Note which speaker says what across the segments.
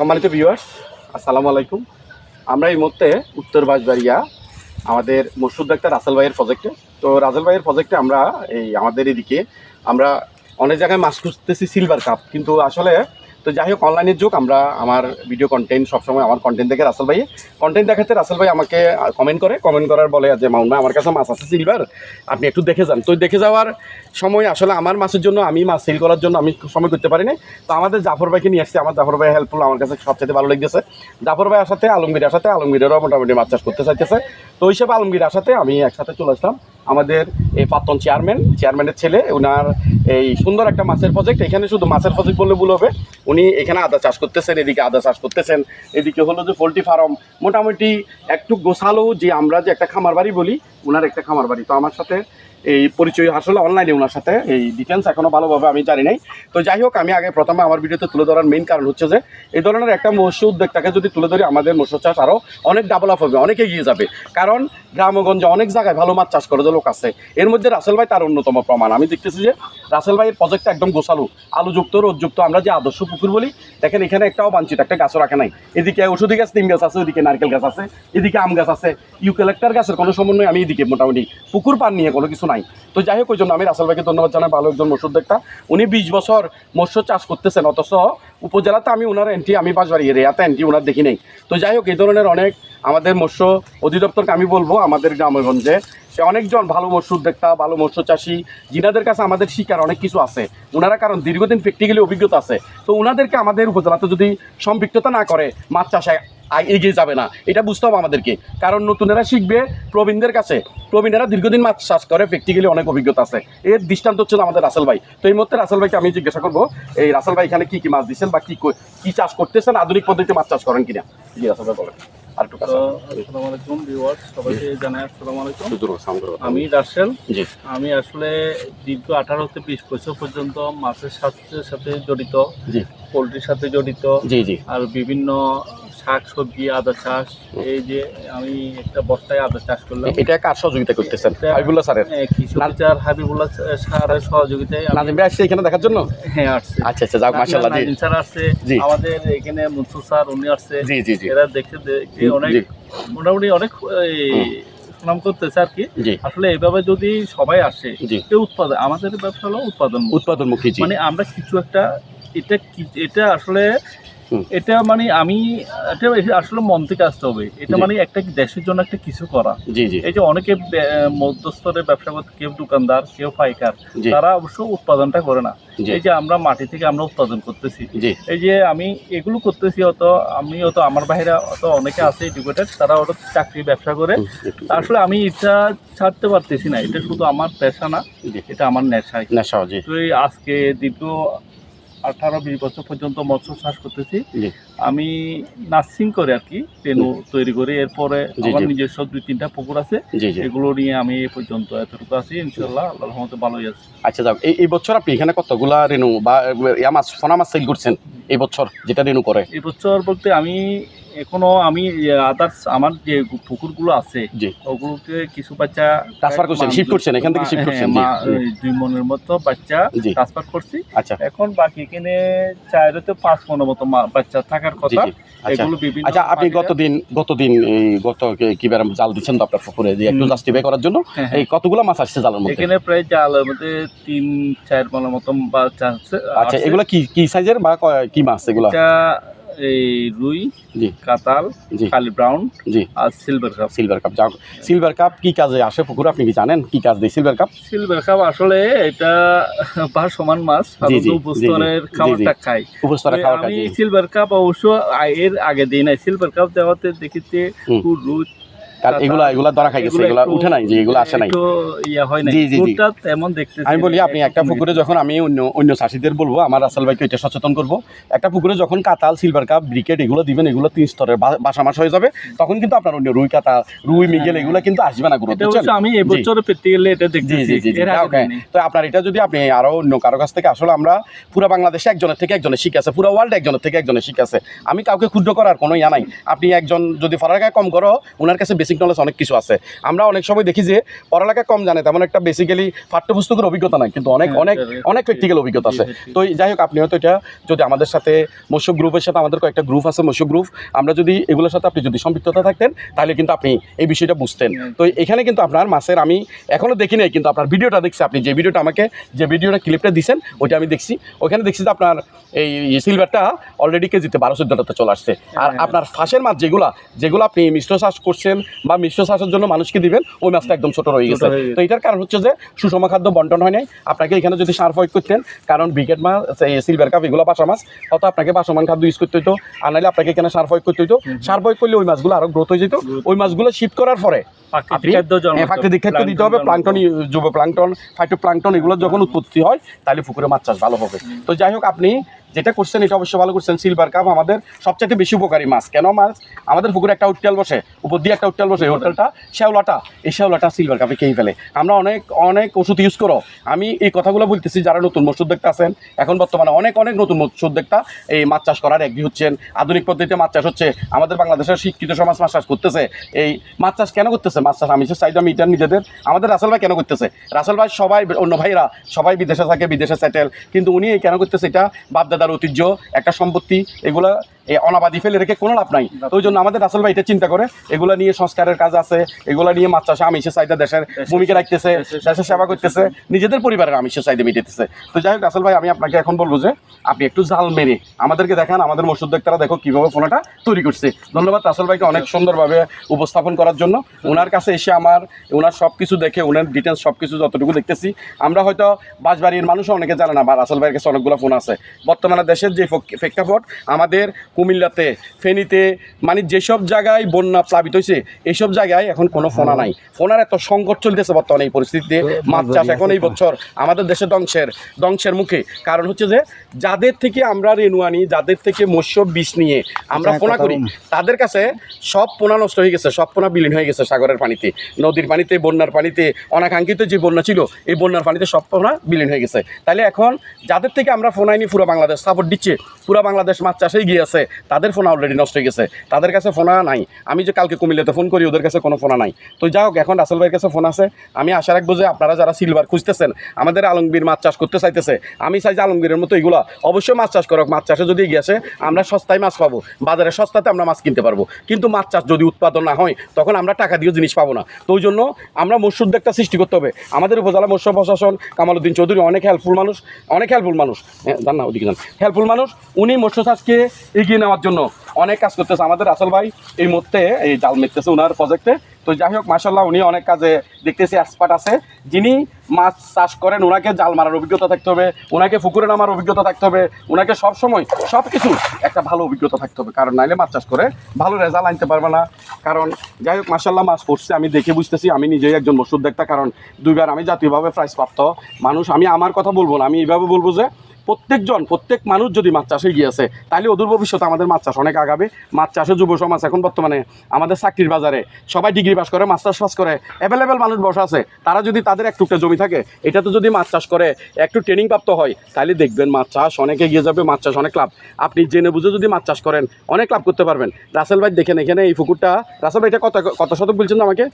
Speaker 1: সম্মানিত ভিউয়ার্স আসসালামু আলাইকুম। আমরা এই মুহূর্তে উত্তর বাঁশবাড়িয়া, আমাদের মসুদ ডাক্তার রাসেল ভাইয়ের প্রজেক্টে তো রাসেল ভাইয়ের প্রজেক্টে আমরা এই আমাদের এদিকে আমরা অনেক জায়গায় মাছ খুঁজতেছি সিলভার কাপ কিন্তু আসলে তো যাই হোক অনলাইনের যুগ, আমরা আমার ভিডিও কন্টেন্ট সবসময় আমার কন্টেন্ট দেখে রাসেল ভাই কন্টেন্ট দেখাতে রাসেল ভাই আমাকে কমেন্ট করে। কমেন্ট করার বলে যে মাউন আমার কাছে মাছ আছে সিলভার আপনি একটু দেখে যান। তো দেখে যাওয়ার সময় আসলে আমার মাছের জন্য, আমি মাছ সেল করার জন্য আমি সময় করতে পারি না তো আমাদের জাফর ভাইকে নিয়ে আসছি। আমার জাফর ভাই হেল্পফুল আমার কাছে সবচেয়ে ভালো লেগেছে। জাফর ভাই আসাতে আলমগীর আসাতে আলমগীরেরও মোটামুটি মাছ চাষ করতে চাইতেছে। তো ওই হিসাবে আলমগীর আসাতে আমি একসাথে চলে আসলাম। আমাদের এই প্রাক্তন চেয়ারম্যান, চেয়ারম্যানের ছেলে ওনার এই সুন্দর একটা মাছের প্রজেক্ট এখানে শুধু মাছের প্রজেক্ট বললে ভুল হবে। উনি এখানে আদা চাষ করতেছেন, এদিকে আদা চাষ করতেছেন, এদিকে হলো যে পোলট্রি ফার্ম। মোটামুটি একটু গোছালো যে আমরা যে একটা খামার বাড়ি বলি ওনার একটা খামার বাড়ি। তো আমার সাথে এই পরিচয় আসলে অনলাইনে ওনার সাথে এই ডিটেলস এখনও ভালোভাবে আমি জানি নাই। তো যাই হোক, আমি আগে প্রথমে আমার ভিডিওতে তুলে ধরার মেইন কারণ হচ্ছে যে, এই ধরনের একটা মৎস্য উদ্যোক্তাকে যদি তুলে ধরি, আমাদের মৎস্য চাষ আরও অনেক ডেভেলপ হবে, অনেক এগিয়ে যাবে। কারণ গ্রামগঞ্জে অনেক জায়গায় ভালো মাছ চাষ করে যে লোক আছে। এর মধ্যে রাসেল ভাই তার অন্যতম প্রমাণ। আমি দেখতেছি যে রাসেল ভাইয়ের প্রজেক্টটা একদম গোছালো, আলুযুক্ত, রোদযুক্ত, আমরা যে আদর্শ পুকুর বলি, দেখেন এখানে একটাও বাঞ্ছিত, একটা গাছও রাখে নাই। এদিকে ওষুধি গাছ তিন গাছ আছে, ওইদিকে নারকেল গাছ আছে, এদিকে আম গাছ আছে। ইউক্যালেক্টার গাছের কোনো সমন্বয় আমি এদিকে মোটামুটি পুকুর পান নিয়ে কোনো কিছু নাই। তো যাই হোক, ওই জন্য আমি রাসেল ভাইকে ধন্যবাদ জানাই, ভালো একজন মৎস্য উদ্যোক্তা। উনি বিশ বছর মৎস্য চাষ করতেছেন, অথচ উপজেলাতে আমি ওনার এন্ট্রি আমি বাঁশবাড়ি এরিয়াতে এন্ট্রি ওনার দেখি নেই। তো যাই হোক, এই ধরনের অনেক আমাদের মৎস্য অধিদপ্তরকে আমি বলব, আমাদের গ্রামগঞ্জে। সে অনেকজন ভালো মৎস্য উদ্যোক্তা, ভালো মৎস্য চাষি, যিনাদের কাছে আমাদের শিকার অনেক কিছু আছে। ওনারা কারণ দীর্ঘদিন প্র্যাকটিক্যালি অভিজ্ঞতা আছে। তো ওনাদেরকে আমাদের উপজেলাতে যদি সম্পৃক্ততা না করে, মাছ চাষে আ- এগিয়ে যাবে না। এটা বুঝতে হবে আমাদেরকে। কারণ নতুনেরা শিখবে প্রবীণদের কাছে। প্রবীণেরা দীর্ঘদিন মাছ চাষ করে প্র্যাকটিক্যালি অনেক অভিজ্ঞতা আছে। এর দৃষ্টান্ত হচ্ছে আমাদের রাসেল ভাই। তো এই মুহূর্তে রাসেল ভাইকে আমি জিজ্ঞাসা করব এই রাসেল ভাই এখানে কী কী মাছ দিচ্ছেন বা কি কো- চাষ করতেছেন? আধুনিক পদ্ধতিতে মাছ চাষ করেন কিনা? জি রাসেল ভাই বলেন। আর।
Speaker 2: আমি রাসেল। আমি আসলে দীর্ঘ আঠারো থেকে বিশ বছর পর্যন্ত মাছের সাথে সাথে জড়িত। পোলট্রির সাথে জড়িত। আর বিভিন্ন শাক সবজি আদা চাষ এই যে আমি একটা বস্তায় আদা চাষ করলাম।
Speaker 1: এটা কার সহযোগিতা করতেছেন? হাবিবুল্লাহ স্যারের?
Speaker 2: কৃষক চার হাবিবুল্লাহ স্যারের সহযোগিতায়
Speaker 1: নাজিম ভাই আসছে এখানে দেখার জন্য?
Speaker 2: হ্যাঁ আসছে।
Speaker 1: আচ্ছা আচ্ছা যাক মাশাআল্লাহ জি।
Speaker 2: স্যার আসছে। আমাদের এখানে মনসুর স্যার উনি আসছে।
Speaker 1: জি জি জি।
Speaker 2: এরা দেখতে দেখে অনেক মোটামুটি অনেক। সুনাম করতেছে আর কি। আসলে এইভাবে যদি সবাই আসে উৎপাদন আমাদের ব্যবসা হলো উৎপাদন
Speaker 1: উৎপাদনমুখী
Speaker 2: মানে আমরা কিছু একটা এটা কি- এটা আসলে। এটা মানে আমি এটা আসলে মন থেকে আসতে হবে। এটা মানে একটা দেশের জন্য একটা কিছু করা। এই যে অনেকে মধ্যস্তরের ব্যবসা করতে কেউ দোকানদার কেউ পাইকার তারা অবশ্য উৎপাদনটা করে না। এই যে আমরা মাটি থেকে আমরা উৎপাদন করতেছি। এই যে আমি এগুলো করতেছি অত আমি অত আমার বাইরে অত অনেকে আছে এডুকেটেড তারা ওটা চাকরি ব্যবসা করে। আসলে আমি এটা ছাড়তে পারতেছি না। এটা শুধু আমার পেশা না এটা আমার নেশাই।
Speaker 1: নেশা
Speaker 2: তো এই আজকে দীর্ঘ আঠারো বিশ বছর পর্যন্ত মৎস্য চাষ করতেছি। আমি নার্সিং করে আর কি পেনু তৈরি করি। এরপরে আমার। নিজস্ব দুই তিনটা পুকুর আছে। এগুলো নিয়ে আমি এই পর্যন্ত এতটুকু আছি ইনশাল্লাহ আল্লাহ রহমতে ভালোই আছি।
Speaker 1: আচ্ছা যাক। এই বছর আপনি এখানে কতগুলা রেনু বা ইয়া মাছ সোনা মাছ সেল করছেন এই বছর যেটা রেনু করে?
Speaker 2: এই বছর বলতে আমি এখনও আমি আদার্স আমার যে পুকুরগুলো আছে ওগুলোকে কিছু বাচ্চা
Speaker 1: ট্রান্সফার করছেন শিফট করছেন এখান থেকে শিফট
Speaker 2: হ্যাঁ,
Speaker 1: করছেন
Speaker 2: মা- দুই মনের মতো বাচ্চা ট্রান্সফার করছি।
Speaker 1: আচ্ছা।
Speaker 2: এখন বাকি এখানে চাইলে পাঁচ মনের মতো বাচ্চা থাকার কথা
Speaker 1: আচ্ছা।
Speaker 2: এগুলো বিভিন্ন
Speaker 1: আচ্ছা আপনি গতদিন গতদিন এই গত কি- কি বার জাল দিচ্ছেন তো আপনার পুকুরে যে একটু জাস্টিফাই করার জন্য?
Speaker 2: হ্যাঁ,
Speaker 1: এই কতগুলো মাছ আসছে জালের মধ্যে?
Speaker 2: এখানে প্রায় জালের মধ্যে তিন চার মতন মতো চার
Speaker 1: আচ্ছা এগুলো কি কি সাইজের বা ক- মাছ এগুলা?
Speaker 2: এই রুই
Speaker 1: জি।
Speaker 2: কাতাল
Speaker 1: জি।
Speaker 2: কালি ব্রাউন
Speaker 1: জি।
Speaker 2: আর সিলভার কাপ।
Speaker 1: Silver carp. যাও সিলভার কাপ কি কাজে আসে পুকুরে? আপনি কি জানেন কি কাজ দেয় সিলভার কাপ?
Speaker 2: সিলভার কাপ আসলে এটা বা সমান মাছ উপস্তরের খাবারটা খাই
Speaker 1: উপস্তরের খাবার
Speaker 2: আমি সিলভার কাপ অবশ্য এর আগে দিই নাই। সিলভার কাপ দেওয়াতে
Speaker 1: দেখিতে।
Speaker 2: রুই
Speaker 1: এগুলা এগুলা ধরা খাই গেছে এগুলা উঠে নাই যে এগুলো আসে নাই।
Speaker 2: একটু ইয়া নাই।
Speaker 1: জি, জি, জি।
Speaker 2: ফুডটা তেমন দেখতেছি
Speaker 1: আমি বলি আপনি একটা পুকুরে যখন আমি অন্য অন্য চাষিদের বলব আমার রাসেল ভাইকে এটা সচেতন করব। একটা পুকুরে যখন কাতাল সিলভার কাপ ব্রিকেট এগুলো দিবেন এগুলো তিন স্তরের বাসা মাস হয়ে যাবে তখন কিন্তু আপনার অন্য রুই কাতাল রুই মিগেল এগুলো কিন্তু আসবে না গ্রোথ
Speaker 2: এটা আমি এবছরে পেতে গেলে এটা
Speaker 1: জি জি জি জি। ওকে। তো আপনার এটা যদি আপনি আরও অন্য কারও কাছ থেকে আসলে আমরা পুরো বাংলাদেশে একজনের থেকে একজনের শিখে পুরো ওয়ার্ল্ড একজনের থেকে একজনের শিখে আমি কাউকে ক্ষুদ্র করার কোনো ইয়া নাই। আপনি একজন যদি ফরার কম করো ওনার কাছে বেশি বেসিক নলেজ অনেক কিছু আছে। আমরা অনেক সময় দেখি যে পড়ালেখা কম জানে তেমন একটা বেসিক্যালি পাঠ্যপুস্তকের অভিজ্ঞতা নাই কিন্তু অনেক
Speaker 2: হ্যাঁ,
Speaker 1: অনেক
Speaker 2: হ্যাঁ,
Speaker 1: অনেক প্র্যাকটিক্যাল অভিজ্ঞতা আছে। তো যাই হোক আপনি হয়তো এটা যদি আমাদের সাথে মৎস্য গ্রুপের সাথে আমাদের কয়েকটা গ্রুপ আছে মৎস্য গ্রুপ আমরা যদি এগুলোর সাথে আপনি যদি সম্পৃক্ততা থাকতেন তাহলে কিন্তু আপনি এই বিষয়টা বুঝতেন। তো এখানে কিন্তু আপনার মাছের আমি এখনও দেখি নাই কিন্তু আপনার ভিডিওটা দেখছি আপনি যে ভিডিওটা আমাকে যে ভিডিওটা ক্লিপটা দিছেন ওইটা আমি দেখছি। ওইখানে দেখছি যে আপনার এই সিলভারটা অলরেডি কেজিতে বারো চোদ্দটাতে চলে আসছে। আর
Speaker 2: হ্যাঁ।
Speaker 1: আপনার ফাঁসের মাছ যেগুলা যেগুলো আপনি মিশ্র চাষ করছেন বা মিশ্র চাষের জন্য মানুষকে দিবেন ওই মাছটা একদম ছোট রয়ে গেছে। তো এটার কারণ হচ্ছে যে সুষম খাদ্য বন্টন হয় নাই। আপনাকে এখানে যদি সার প্রয়োগ করতেন কারণ বিকেট মাছ সিলভার কাপ এগুলো বাসা মাছ হয়তো আপনাকে বাসমান খাদ্য ইউজ করতে হতো আর নাহলে আপনাকে এখানে সার প্রয়োগ করতে হতো সার প্রয়োগ করলে ওই মাছগুলো আরও গ্রোথ হয়ে যেত। ওই মাছগুলো শিফট করার পরে হ্যাঁ, প্রাকৃতিক খাদ্য দিতে হবে। প্লাংটন যুব প্লাংটন ফাইটো প্লাংটন এগুলো যখন উৎপত্তি হয় তাহলে পুকুরে মাছ চাষ ভালো হবে। তো যাই হোক আপনি যেটা করছেন, এটা অবশ্যই ভালো করছেন সিলভার কাপ আমাদের সবচেয়ে বেশি উপকারী মাছ। কেন মাছ? আমাদের পুকুরে একটা উট্টাল বসে, উপর দিয়ে একটা উট্টাল বসে হোটেলটা, শ্যাওলাটা, এই শ্যাওলাটা সিলভার কাপে খেয়ে ফেলে। আমরা অনেক অনেক ওষুধ ইউজ করো। আমি এই কথাগুলো বলতেছি, যারা নতুন মৎস্য উদ্যোক্তা আছেন, এখন বর্তমানে অনেক অনেক নতুন মৎস্য উদ্যোক্তা এই মাছ চাষ করার একই হচ্ছেন। আধুনিক পদ্ধতিতে মাছ চাষ হচ্ছে। আমাদের বাংলাদেশের শিক্ষিত সমাজ মাছ চাষ করতেছে। এই মাছ চাষ কেন করতেছে? মাছ চাষ আমিষের চাহিদা মিটার নিজেদের। আমাদের রাসেল ভাই কেন করতেছে? রাসেল ভাই সবাই, অন্য ভাইরা সবাই বিদেশে থাকে, বিদেশে সেটেল কিন্তু উনি কেন করতেছে এটা? বাপদাদার ঐতিহ্য একটা সম্পত্তি এগুলা এই অনাবাদি ফেলে রেখে কোনো লাভ নাই। তো ওই জন্য আমাদের রাসেল ভাই এটা চিন্তা করে এগুলা নিয়ে সংস্কারের কাজ আছে এগুলা নিয়ে মাছ চাষে আমিষের চাহিদা দেশের ভূমিকা রাখতেছে দেশের সেবা করতেছে নিজেদের পরিবারের আমিষের চাহিদা মিটাতেছে তো যাই হোক রাসেল ভাই আমি আপনাকে এখন বলব যে আপনি একটু জাল মেরে আমাদেরকে দেখান আমাদের মসুদ দেখতারা দেখো কীভাবে ফোনাটা তৈরি করছে। ধন্যবাদ রাসেল ভাইকে অনেক সুন্দরভাবে উপস্থাপন করার জন্য। ওনার কাছে এসে আমার ওনার সব কিছু দেখে ওনার ডিটেলস সব কিছু যতটুকু দেখতেছি। আমরা হয়তো বাঁশবাড়ির মানুষও অনেকে জানে না বা রাসেল ভাইয়ের কাছে অনেকগুলো ফোন আছে। বর্তমানে দেশের যে প্রেক্ষাপট আমাদের কুমিল্লাতে ফেনীতে মানে যেসব জায়গায় বন্যা প্লাবিত হয়েছে এইসব জায়গায় এখন কোনো ফোনা নাই। ফোনার এত সংকট চলতেছে বর্তমানে এই পরিস্থিতিতে মাছ চাষ এখন এই বছর আমাদের দেশে ধ্বংসের ধ্বংসের মুখে। কারণ হচ্ছে যে যাদের থেকে আমরা রেণু আনি যাদের থেকে মৎস্য বিষ নিয়ে আমরা পোনা করি তাদের কাছে সব পোনা নষ্ট হয়ে গেছে সব পোনা বিলীন হয়ে গেছে সাগরের পানিতে। নদীর পানিতে বন্যার পানিতে অনাকাঙ্ক্ষিত যে বন্যা ছিল এই বন্যার পানিতে সব পোনা বিলীন হয়ে গেছে। তাহলে এখন যাদের থেকে আমরা ফোন আইনি পুরো বাংলাদেশ সাপোর্ট দিচ্ছে পুরো বাংলাদেশ মাছ চাষেই গিয়ে আছে। তাদের ফোন অলরেডি নষ্ট হয়ে গেছে। তাদের কাছে ফোনা নাই। আমি যে কালকে কুমিল্লাতে ফোন করি, ওদের কাছে কোনো ফোনা নাই। তো যাই হোক, এখন রাসেল ভাইয়ের কাছে ফোন আছে। আমি আশা রাখব যে আপনারা যারা সিলভার খুঁজতেছেন, আমাদের আলমগীর মাছ চাষ করতে চাইতেছে, আমি চাই যে আলমগীরের মতো এগুলা অবশ্যই মাছ চাষ করক। মাছ চাষে যদি আসে, আমরা সস্তায় মাছ পাবো। বাজারে সস্তাতে আমরা মাছ কিনতে পারব। কিন্তু মাছ চাষ যদি উৎপাদন না হয়, তখন আমরা টাকা দিয়ে জিনিস পাবো না। তো ওই জন্য আমরা মৎস্য উদ্যোগটা সৃষ্টি করতে হবে। আমাদের উপজেলা মৎস্য প্রশাসন, কামালউদ্দিন চৌধুরী অনেক হেল্পফুল মানুষ, অনেক হেল্পফুল মানুষ। হ্যাঁ জান না, ওদিকে যান হেল্পফুল মানুষ, উনি মৎস্য চাষকে এগিয়ে নেওয়ার জন্য অনেক কাজ করতেছে। আমাদের আসল ভাই এই মুহূর্তে এই জাল মেরতেছে ওনার প্রজেক্টে তো যাই হোক মাসাল্লাহ উনি অনেক কাজে দেখতেছি এক্সপার্ট আছে। যিনি মাছ চাষ করেন ওনাকে জাল মারার অভিজ্ঞতা থাকতে হবে ওনাকে পুকুরে নামার অভিজ্ঞতা থাকতে হবে ওনাকে সব সময় সব কিছু একটা ভালো অভিজ্ঞতা থাকতে হবে। কারণ নাইলে মাছ চাষ করে ভালো রেজাল্ট আনতে পারবে না। কারণ যাই হোক মাসাল্লাহ মাছ পড়ছে, আমি দেখে বুঝতেছি, আমি নিজেই একজন মসুদ দেখতা কারণ দুইবার আমি জাতীয়ভাবে প্রাইজ প্রাপ্ত মানুষ। আমি আমার কথা বলব না, আমি এইভাবে বলব যে প্রত্যেকজন প্রত্যেক মানুষ যদি মাছ চাষে গিয়েছে তাহলে অদূর ভবিষ্যতে আমাদের মাছ চাষ অনেক আগাবে। মাছ চাষে যুব সমাজ এখন বর্তমানে আমাদের চাকরির বাজারে সবাই ডিগ্রি পাস করে মাছ চাষ পাস করে অ্যাভেলেবেল মানুষ বসা আছে। তারা যদি তাদের এক টুকটা জমি থাকে এটাতে যদি মাছ চাষ করে একটু ট্রেনিং প্রাপ্ত হয় তাহলে দেখবেন মাছ চাষ অনেকে এগিয়ে যাবে মাছ চাষ অনেক লাভ। আপনি জেনে বুঝে যদি মাছ চাষ করেন অনেক লাভ করতে পারবেন। রাসেল ভাই দেখেন এখানে এই পুকুরটা রাসেল ভাই এটা কত কত শতক বলছেন আমাকে?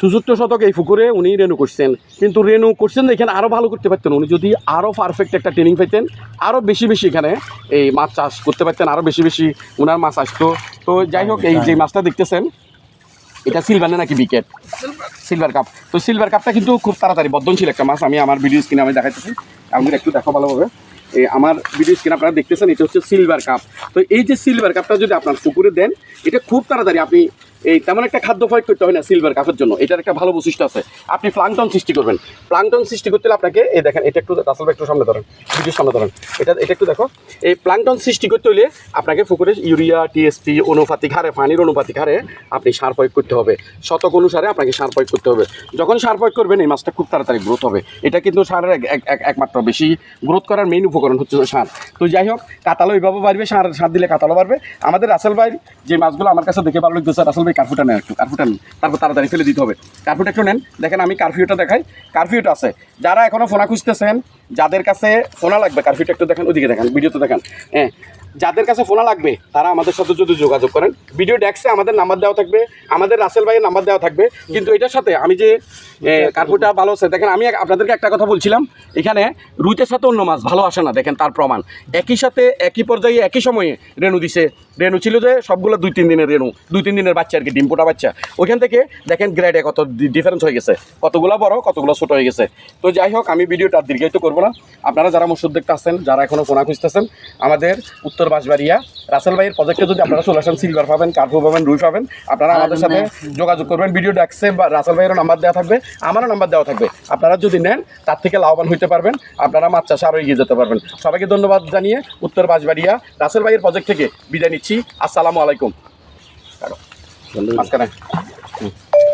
Speaker 2: সুসুট্র শতক।
Speaker 1: এই পুকুরে উনি রেনু করছেন। কিন্তু রেনু করছেন এখানে আরও ভালো করতে পারতেন। উনি যদি আরও পারফেক্ট একটা ট্রেনিং পেতেন আরও বেশি বেশি এখানে এই মাছ চাষ করতে পারতেন আরও বেশি বেশি ওনার মাছ আসতো। তো যাই হোক, এই যে মাছটা দেখতেছেন, এটা সিলভার না নাকি বিকেট সিলভার কাপ তো সিলভার কাপটা কিন্তু খুব তাড়াতাড়ি বর্ধনশীল একটা মাছ। আমি আমার ভিডিও স্ক্রিনে আমি দেখাইতেছি। আমাদের একটু দেখো ভালোভাবে। এই আমার ভিডিও স্ক্রিন আপনারা দেখতেছেন, এটা হচ্ছে সিলভার কাপ তো এই যে সিলভার কাপটা যদি আপনার পুকুরে দেন, এটা খুব তাড়াতাড়ি আপনি এই তেমন একটা খাদ্য প্রয়োগ করতে হয় না সিলভার কাপের জন্য। এটার একটা ভালো বৈশিষ্ট্য আছে। আপনি প্লাংটন সৃষ্টি করবেন। প্লাংটন সৃষ্টি করতে হলে আপনাকে, এই দেখেন, এটা একটু রাসেল একটু সামনে ধরেন, ভিডিওর সামনে ধরেন। এটা এটা একটু দেখো। এই প্লাংটন সৃষ্টি করতে হলে আপনাকে পুকুরে ইউরিয়া টিএসপি অনুপাতিক হারে, পানির অনুপাতিক হারে আপনি সার প্রয়োগ করতে হবে। শতক অনুসারে আপনাকে সার প্রয়োগ করতে হবে। যখন সার প্রয়োগ করবেন, এই মাছটা খুব তাড়াতাড়ি গ্রোথ হবে। এটা কিন্তু সারের এক- এক- এক- একমাত্র বেশি গ্রোথ করার মেইন উপকরণ হচ্ছে সার। তো যাই হোক কাতালো এইভাবে বাড়বে, সার সার দিলে কাতালো বাড়বে। আমাদের রাসেল ভাই যে মাছগুলো আমার কাছে দেখে ভালো লাগতেছে রাসেল কার্ফুটা নেন একটু কার্ফুটা নেন। তারপর তাড়াতাড়ি ফেলে দিতে হবে। কার্ফুটা একটু নেন। দেখেন আমি কারফিউটা দেখাই। কারফিউটা আছে। যারা এখনও ফোনা খুঁজতেছেন, যাদের কাছে ফোনা লাগবে কারফিউটা একটু দেখেন, ওদিকে দেখেন, ভিডিওতে দেখেন। হ্যাঁ যাদের কাছে ফোনা লাগবে, তারা আমাদের সাথে যদি যোগাযোগ করেন। ভিডিও ডেস্কে আমাদের নাম্বার দেওয়া থাকবে, আমাদের রাসেল ভাইয়ের নাম্বার দেওয়া থাকবে। কিন্তু এটার সাথে আমি যে কার্পুটা ভালো আছে, দেখেন, আমি আপনাদেরকে একটা কথা বলছিলাম। এখানে রুইতের সাথে অন্য মাছ ভালো আসে না, দেখেন তার প্রমাণ। একই সাথে, একই পর্যায়ে, একই সময়ে রেণু দিছে। রেণু ছিল যে সবগুলো দুই, তিন দিনের রেণু, দুই, তিন দিনের বাচ্চা আর কি, ডিম পোটা বাচ্চা। ওইখান থেকে দেখেন গ্রেডে কত ডিফারেন্স হয়ে গেছে। কতগুলো বড়, কতগুলো ছোট হয়ে গেছে। তো যাই হোক, আমি ভিডিওটা দীর্ঘায়িত করব না। আপনারা যারা মসুর দেখতে আসছেন, যারা এখনও ফোনা খুঁজতেছেন, আমাদের উত্তর বাঁশবাড়িয়া। রাসেল ভাইয়ের প্রজেক্টে যদি আপনারা চলে আসেন সিলভার পাবেন কার্পু পাবেন রুই পাবেন আপনারা আমাদের সাথে যোগাযোগ করবেন। ভিডিও ডাকছে বা রাসেল ভাইয়েরও নাম্বার দেওয়া থাকবে আমারও নাম্বার দেওয়া থাকবে। আপনারা যদি নেন তার থেকে লাভবান হইতে পারবেন। আপনারা মাছ চাষে আরও এগিয়ে যেতে পারবেন। সবাইকে ধন্যবাদ জানিয়ে উত্তর বাঁশবাড়িয়া রাসেল ভাইয়ের প্রজেক্ট থেকে বিদায় নিচ্ছি। আসসালামু আলাইকুম। মাঝখানে।